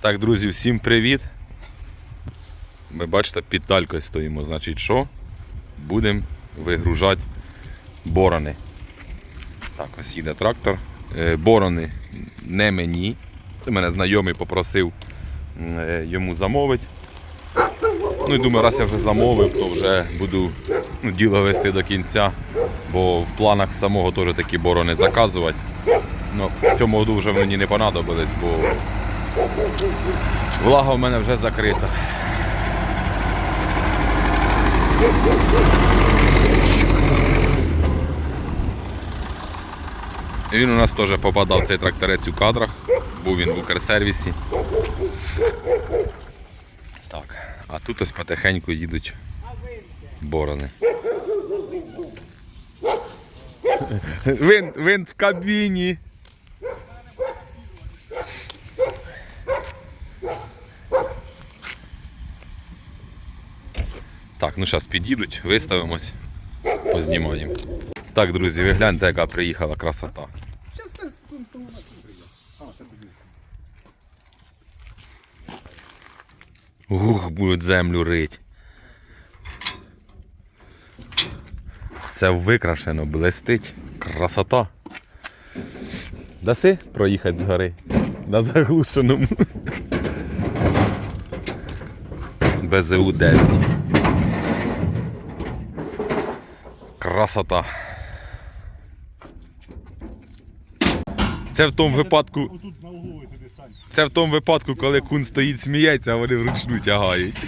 Так, друзі, всім привіт. Ми бачите, під талькою стоїмо. Значить, що? Будемо вигружати борони. Так, ось їде трактор. Е, Борони не мені. Це мене знайомий попросив е, йому замовити. Ну і думаю, раз я вже замовив, то вже буду ну, діло вести до кінця, бо в планах самого теж такі борони заказувати. Ну, в цьому году вже мені не понадобились, бо влага в мене вже закрита. Він у нас теж попадав цей тракторець у кадрах, був він в Укрсервісі. Так, а тут ось потихеньку їдуть борони. Він, він в кабіні. Ну зараз під'їдуть, виставимось, познімаємо. Так, друзі, ви гляньте, яка приїхала красота. Ух, будуть землю рить. Все викрашено, блистить. Красота. Даси проїхати з гори на заглушеному. БЗУ 9. Красота. Це в тому випадку. Це в тому випадку, коли кун стоїть, сміється, а вони вручну тягають.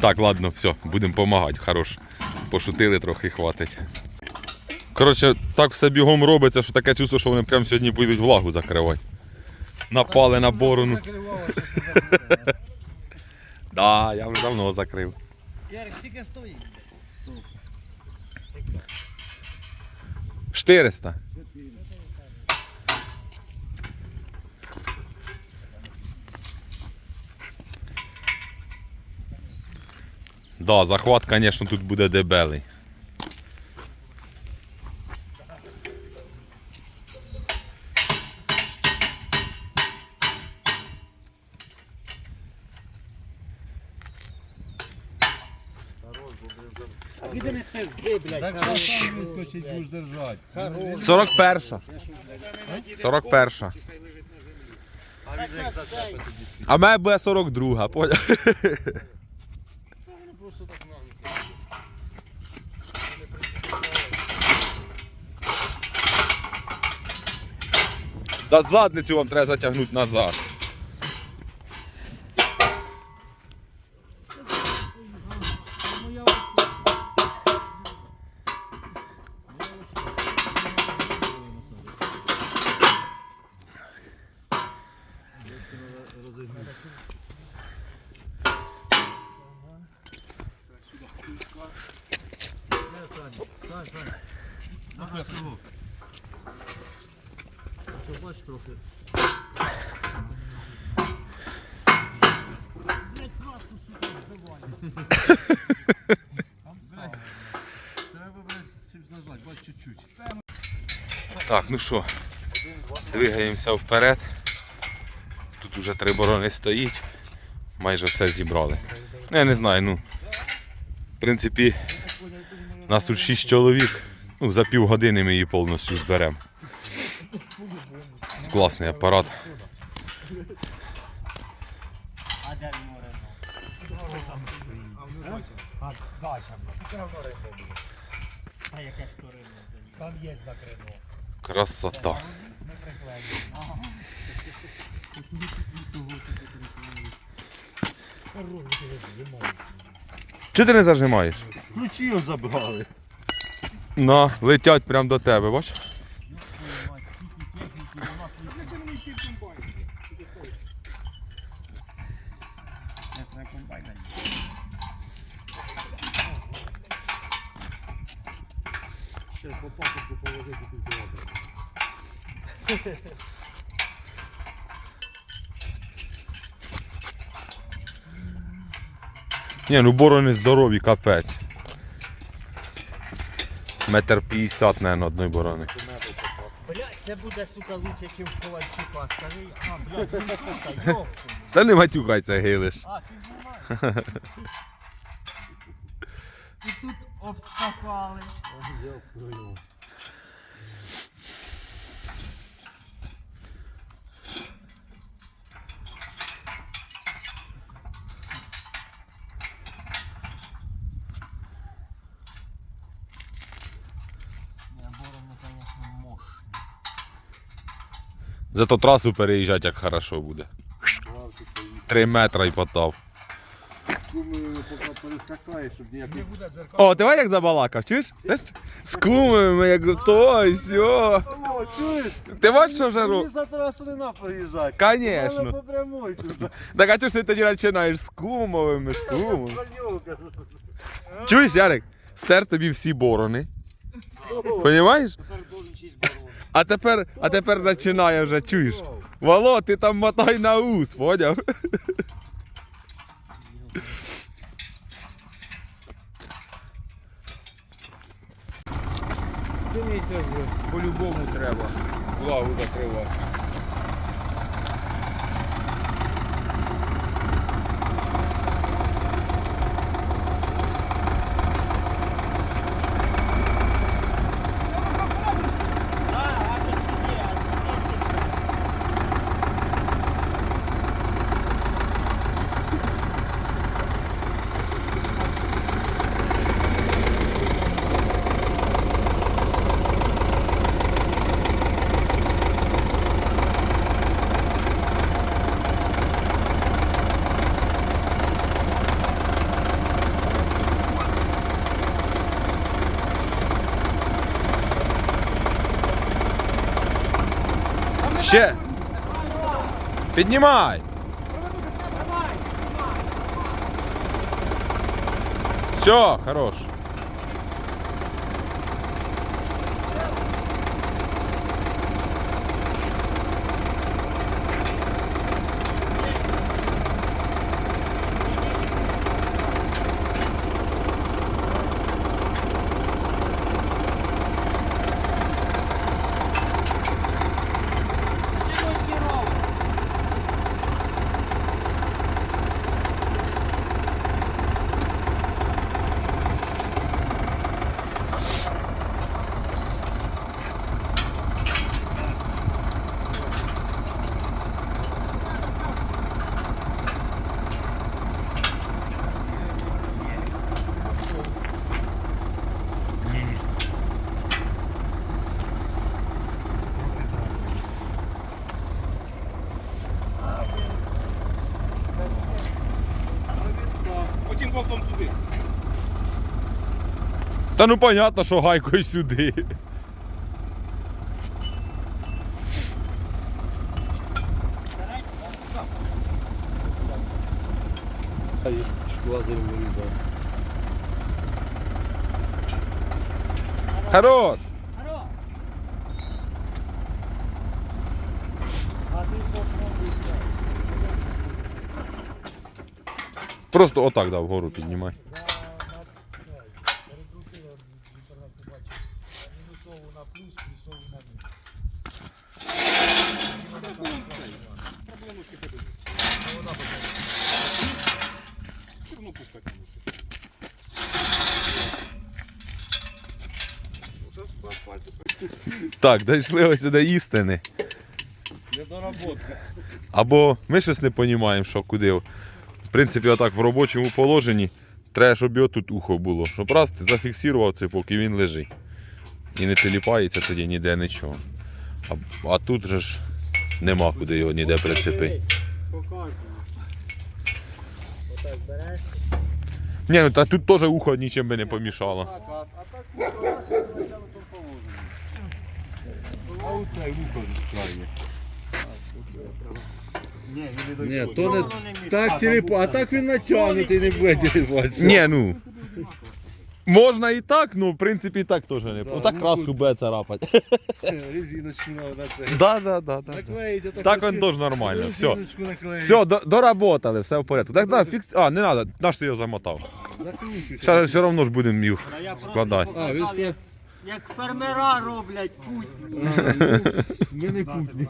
Так, ладно, все, будемо допомагати, хорош. Пошутили трохи, хватить. Коротше, так все бігом робиться, що таке чувство, що вони прямо сьогодні будуть влагу закривати. Напали на борону. Да, я вже давно закрив. Ярик, скільки стоїть? 400. Да, захват, звісно, тут буде дебелий. А піди не пизди, блядь. Так хорошо. що будеш держати. 41. 41. А мене буде 42, понял? Та задницю вам треба затягнути назад. Бач трохи. Треба, блядь, чимось нажати, бач чуть-чуть. Так, ну що, двигаємося вперед. Тут уже три борони стоїть. Майже все зібрали. Ну, я не знаю, ну. В принципі, нас тут 6 чоловік. Ну, за півгодини ми її повністю зберемо. Класний апарат. Там є знак Рено. Чого ти не зажимаєш? Ключі он забрали. На, летять прямо до тебе, бач? Ще по пасоку поводити культиватор. Ні, ну борони здорові, капець. Метр п'ятдесят, наверное, одної борони. Блядь, Це буде, сука, лучше, ніж в Ковальчука. Скажи, а, блядь, ну сука. Та не матюкайся, гилиш. А, ти знімаєш? І тут обскакали. Не, борони, конечно, мощні. Зато трасу переїжджати як хорошо буде. Три метри і потав. Думаю, поки перескакає, щоб. О, давай як забалакав, чуєш? Знаєш? З кумами, як то, і сьо. Чуєш? Ти бачиш, що вже Мені робить? за трасу не на приїжджати. Конечно. Але по прямой туди. Так а чого ж ти тоді починаєш з кумовими, з кумами? Чуєш, Ярик? Стер тобі всі борони. Понімаєш? Тепер должен шість борон. А тепер, а тепер починає вже, чуєш? Вало, ти там мотай на ус, поняв? Дивіться вже, по-любому треба. Влагу закривати. Ще. Піднімай. Все, хорош. Та ну понятно, що гайкою сюди. Шквазер вирізав. Хорош. Аро! А ти попробуй. Просто отак да, вгору піднімай. Так, дійшли ось до істини. Недоработка. Або ми щось не розуміємо, що куди. В принципі, отак в робочому положенні треба, щоб його тут ухо було. Щоб раз ти зафіксував це, поки він лежить. І не теліпається тоді ніде нічого. А, а тут же ж нема куди його ніде прицепити. Показую. Отак береш. Ні, ну та тут теж ухо нічим би не помішало. Так, а, а так ну, раз, спочатку положено. А оце вухо відстраює. Ні, Ні, то не так телепа, а так він натягнутий, не буде телепатися. Ні, ну. Можна і так, ну в принципі і так теж не. Да, Отак ну, краску тут- буде царапати. Резиночку на, це. Да, да, да, да. Наклеїть отак. Так він теж нормально. Все. Резиночку наклеїть. Все, до- доработали, все в порядку. Так, да, фікс... А, не треба, наш ти його замотав. Закручуй. Ще все одно ж будемо їх А я складати. А, показав, склад... як фермера роблять путь. Ми не куплі.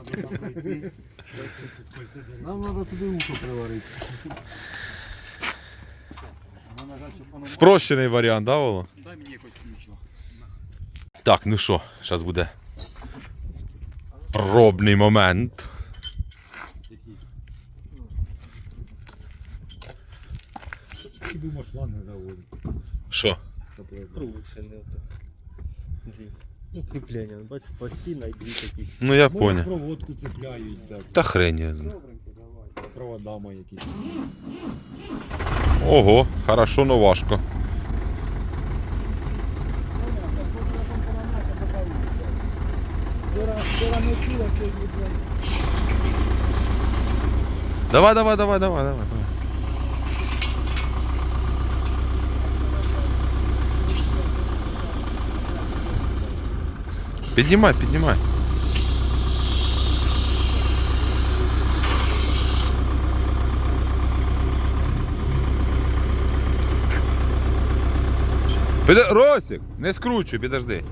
Нам треба туди ухо приварити. Спрощений варіант, да, Воло? Дай мені якось ключ. Так, ну що, зараз буде пробний момент. Ти думаєш, ладно, заводить. Що? Рушене. Дві. Ну, кріплення, бачиш, постійно і дві такі. Ну я Може, поняв. проводку цепляють, так. Та хрень я знаю. Проводами якісь. Ого, хорошо, но важко. Давай, давай, давай, давай, давай. давай. Піднімай, піднімай. Піде... Росик, не скручуй, підожди.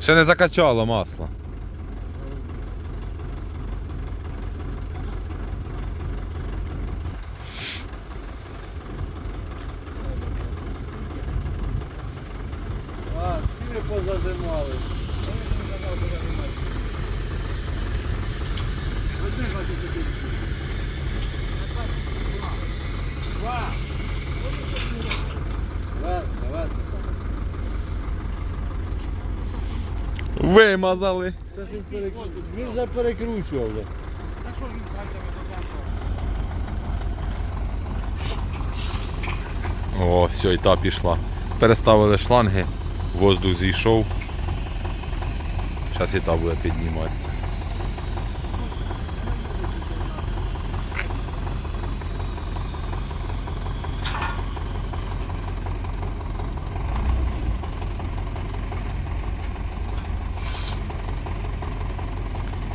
Ще не закачало масло. Вимазали. Це ж він перекручував. Він вже перекручував. вже. О, все, і та пішла. Переставили шланги, воздух зійшов. Зараз і та буде підніматися.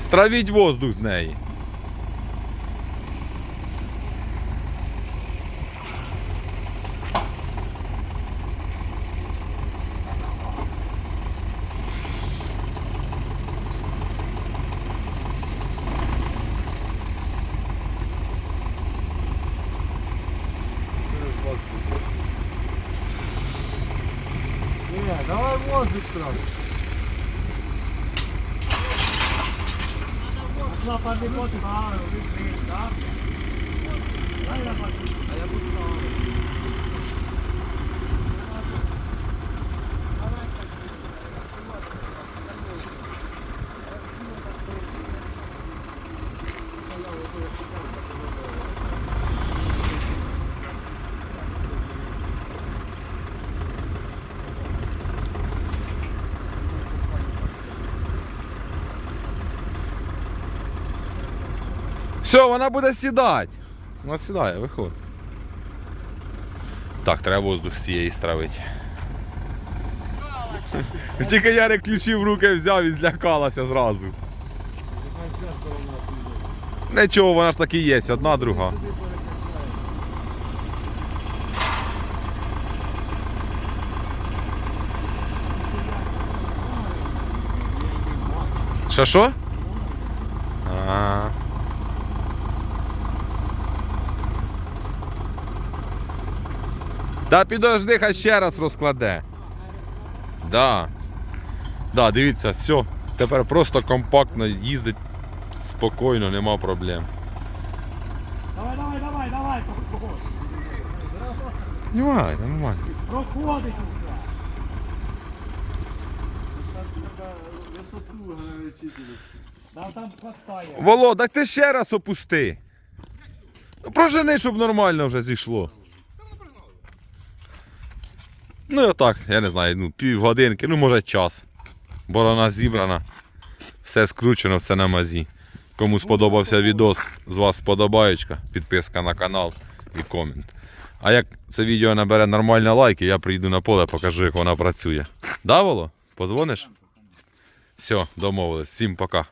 Стравіть воздух з неї. Ні, давай воздух сразу. Клапани поставив, відкрив, так? А я поставив. Все, вона буде сідати. Вона сідає, виходь. Так, треба воздух з цієї стравити. Тільки Ярик ключі в руки взяв і злякалася зразу. Нічого, вона ж таки є, одна друга. Що що? А. Та підожди, хай ще раз розкладе. Да. Да, дивіться, все. Тепер просто компактно їздить спокійно, нема проблем. Давай, давай, давай, давай, проходь. Нормально, нормально. Проходить усе. Висоту. Там там хватає. Володь, так ти ще раз опусти. Ну, Прожени, щоб нормально вже зійшло. Ну і отак, я не знаю, ну, півгодинки, ну може час. Бо вона зібрана. Все скручено, все на мазі. Кому сподобався відос, з вас сподобаєчка, підписка на канал і комент. А як це відео набере нормально лайки, я прийду на поле, покажу, як вона працює. Да, Воло? Позвониш? Все, домовились. Всім пока.